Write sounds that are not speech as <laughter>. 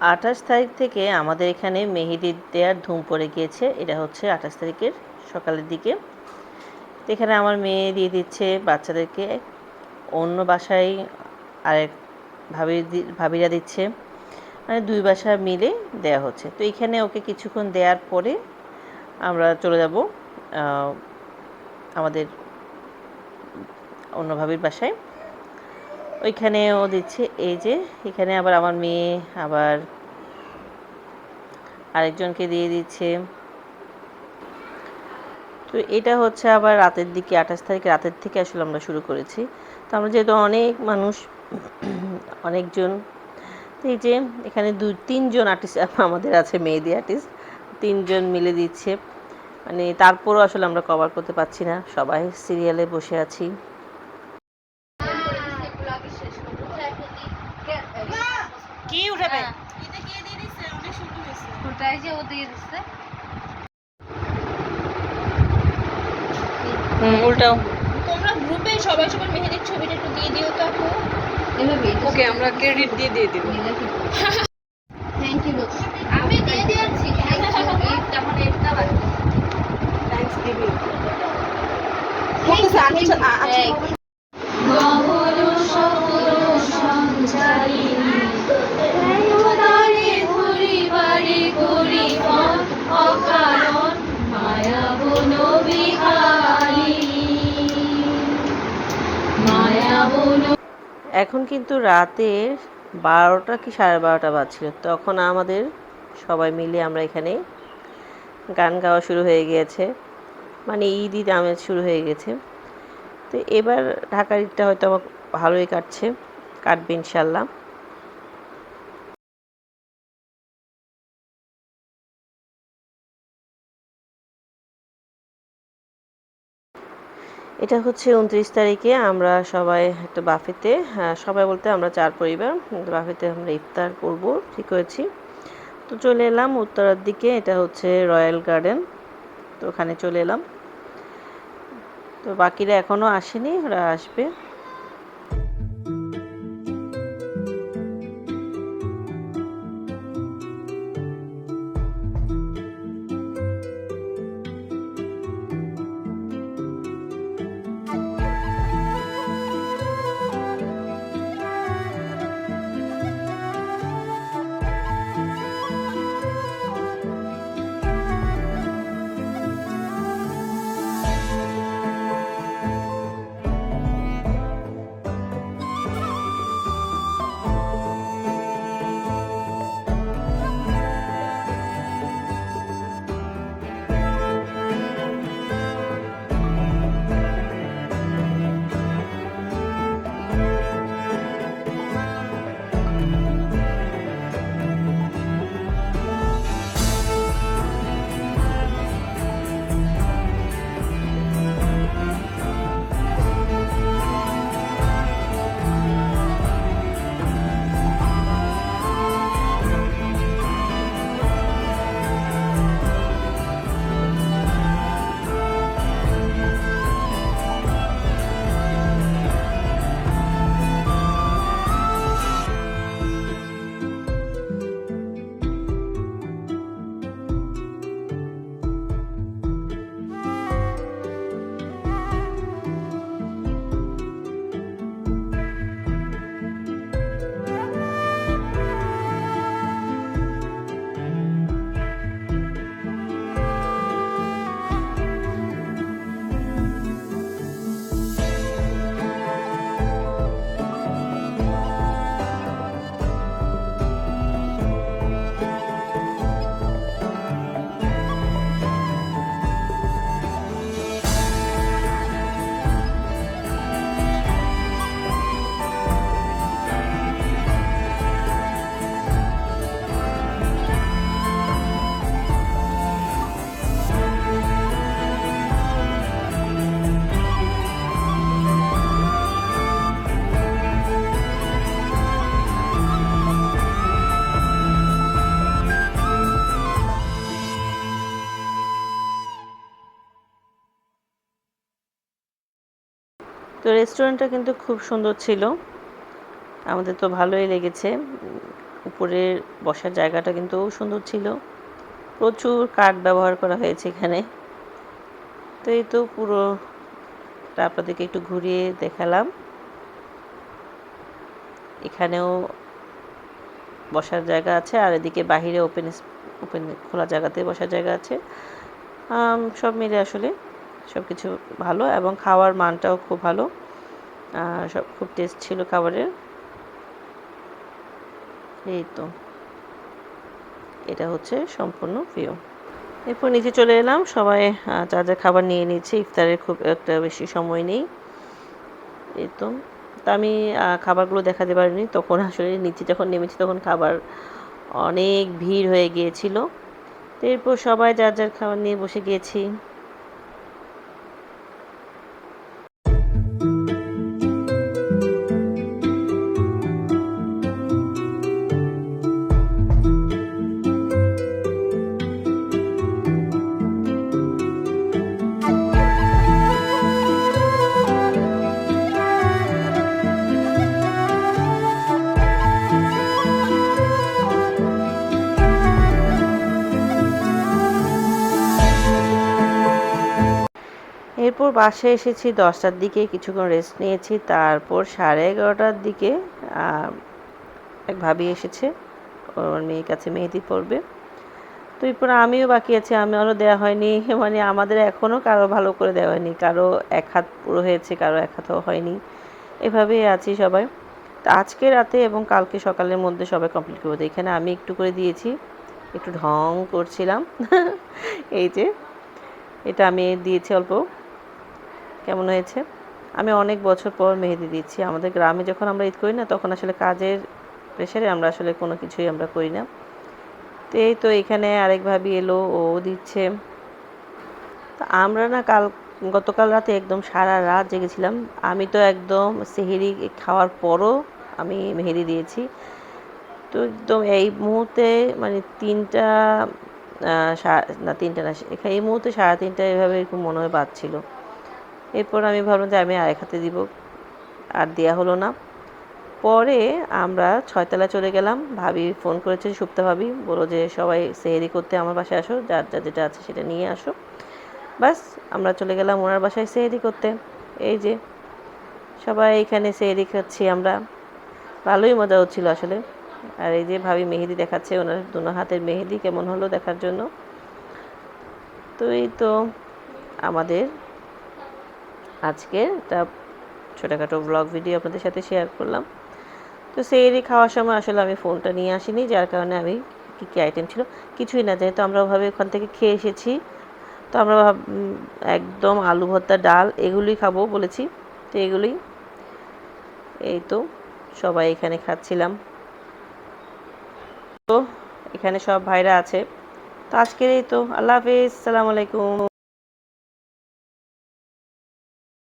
আঠাশ তারিখ থেকে আমাদের এখানে মেহেদি দেওয়ার ধুম পড়ে গিয়েছে। এটা হচ্ছে আঠাশ তারিখের সকালের দিকে। এখানে আমার মেয়ে দিয়ে দিচ্ছে বাচ্চাদেরকে। অন্য বাসায় আরেক ভাবি ভাবিরা দিচ্ছে। মানে দুই বাসা মিলে দেওয়া হচ্ছে। তো এখানে ওকে কিছুক্ষণ দেওয়ার পরে আমরা চলে যাব আমাদের অন্য ভাবির বাসায়। ওইখানে ও দিচ্ছে। এই যে, এখানে আবার আমার মেয়ে আবার আরেকজনকে দিয়ে দিচ্ছে। তো এটা হচ্ছে আবার রাতের দিকে, আঠাশ তারিখ রাতের থেকে আসলে আমরা শুরু করেছি। তো আমরা যেহেতু অনেক মানুষ, অনেকজন এই যে এখানে দু, তিনজন আর্টিস্ট আমাদের আছে মেহেদি আর্টিস্ট তিনজন মিলে দিচ্ছে। মানে তারপরও আসলে আমরা কভার করতে পারছি না। সবাই সিরিয়ালে বসে আছি। ওটাই যে ও দিয়ে দিচ্ছে উল্টাও তোমরা গ্রুপে সবাই সবার মেহেদির ছবিটা একটু দিয়ে দিও তো আপু এভাবে ওকে আমরা ক্রেডিট দিয়ে দিয়ে দিব থ্যাংক ইউ আমি দিয়ে দিয়েছি থ্যাংক ইউ এইটা মানে এটা বাকি থ্যাঙ্কস গিভিং এখন কিন্তু রাতের বারোটা কি সাড়ে বারোটা বাজছিল। তখন আমাদের সবাই মিলে আমরা এখানে গান গাওয়া শুরু হয়ে গিয়েছে। মানে ঈদ ঈদ আমেজ শুরু হয়ে গেছে। তো এবার ঢাকার ঈদটা হয়তো আমার ভালোই কাটছে, কাটবে ইনশাল্লাহ। এটা হচ্ছে উনত্রিশ তারিখে আমরা সবাই একটা বাফেতে হ্যাঁ, সবাই বলতে আমরা চার পরিবার। বাফেতে আমরা ইফতার করব ঠিক হয়েছি। তো চলে এলাম উত্তরার দিকে এটা হচ্ছে রয়্যাল গার্ডেন। তো ওখানে চলে এলাম। তো বাকিরা এখনও আসেনি ওরা আসবে। তো রেস্টুরেন্টটা কিন্তু খুব সুন্দর ছিল। আমাদের তো ভালোই লেগেছে। উপরের বসার জায়গাটা কিন্তু সুন্দর ছিল। প্রচুর কাঠ ব্যবহার করা হয়েছে এখানে। তো এই তো পুরো আপনাদেরকে একটু ঘুরিয়ে দেখালাম। এখানেও বসার জায়গা আছে আর এদিকে বাহিরে ওপেন ওপেন খোলা জায়গাতে বসার জায়গা আছে। সব মিলে আসলে সব কিছু ভালো এবং খাওয়ার মানটাও খুব ভালো। সব খুব টেস্ট ছিল খাবারের। এই তো। এটা হচ্ছে সম্পূর্ণ প্রিয়। এরপর নিচে চলে এলাম। সবাই যার যার খাবার নিয়ে নিচ্ছে, ইফতারের খুব একটা বেশি সময় নেই। এই তো। তা আমি খাবারগুলো দেখাতে পারিনি। তখন আসলে নিচে যখন নেমেছি তখন খাবার অনেক ভিড় হয়ে গিয়েছিল। এরপর সবাই যার যার খাবার নিয়ে বসে গিয়েছি। এরপর বাসায় এসেছি, দশটার দিকে কিছুক্ষণ রেস্ট নিয়েছি, তারপর সাড়ে এগারোটার দিকে এক ভাবি এসেছে, ওর মেয়ের কাছে মেহেদি পড়বে তো এরপর আমিও বাকি আছি আমারও দেওয়া হয়নি মানে আমাদের এখনও কারও ভালো করে দেওয়া হয়নি, কারও এক হাত পুরো হয়েছে, কারও এক হাতও হয়নি, এভাবেই আছি সবাই। তো আজকে রাতে এবং কালকে সকালের মধ্যে সবাই কমপ্লিট করব এখানে আমি একটু করে দিয়েছি, একটু ঢং করছিলাম, <laughs> এই যে, এটা আমি দিয়েছি অল্প। কেমন হয়েছে? আমি অনেক বছর পর মেহেদি দিচ্ছি। আমাদের গ্রামে যখন আমরা ঈদ করি না, তখন আসলে কাজের প্রেশারে আমরা আসলে কোনো কিছুই আমরা করি না। তো এই তো এখানে আরেক ভাবি এলো, ও দিচ্ছে। তো আমরা না কাল, গতকাল রাতে একদম সারা রাত জেগেছিলাম। আমি তো একদম সেহেরি খাওয়ার পরও আমি মেহেদি দিয়েছি। তো একদম এই মুহূর্তে মানে তিনটা না তিনটা না এই মুহূর্তে সাড়ে তিনটা এভাবে এরকম মনে হয় বাজছিল। এরপর আমি ভাবলাম যে আমি আরেক হাতে দিব। আর দেয়া হলো না। পরে আমরা ছয়তলা চলে গেলাম। ভাবি ফোন করেছে, সুপ্তা ভাবি। বলো যে, সবাই সেহেরি করতে আমার বাসায় আসো। যার যা যেটা আছে সেটা নিয়ে আসো। বাস আমরা চলে গেলাম ওনার বাসায় সেহেরি করতে। এই যে, সবাই এখানে সেহেরি খাচ্ছি আমরা। ভালোই মজা হচ্ছিল আসলে। আর এই যে, ভাবি মেহেদি দেখাচ্ছে, ওনার দুনো হাতের মেহেদি কেমন হলো দেখার জন্য। তো এই তো আমাদের আজকে একটা ছোটোখাটো ব্লগ ভিডিও আপনাদের সাথে শেয়ার করলাম। তো সেইরি খাওয়ার সময় আসলে আমি ফোনটা নিয়ে আসিনি, যার কারণে আমি কী কী আইটেম ছিল কিছুই না, যেহেতু আমরা ওভাবে ওখান থেকে খেয়ে এসেছি। তো আমরা একদম আলু ভর্তা, ডাল এগুলোই খাব বলেছি। তো এগুলোই। এই তো সবাই এখানে খাচ্ছিলাম। তো এখানে সব ভাইরা আছে। তো আজকের এই তো, আল্লাহ হাফিজ, সালাম আলাইকুম।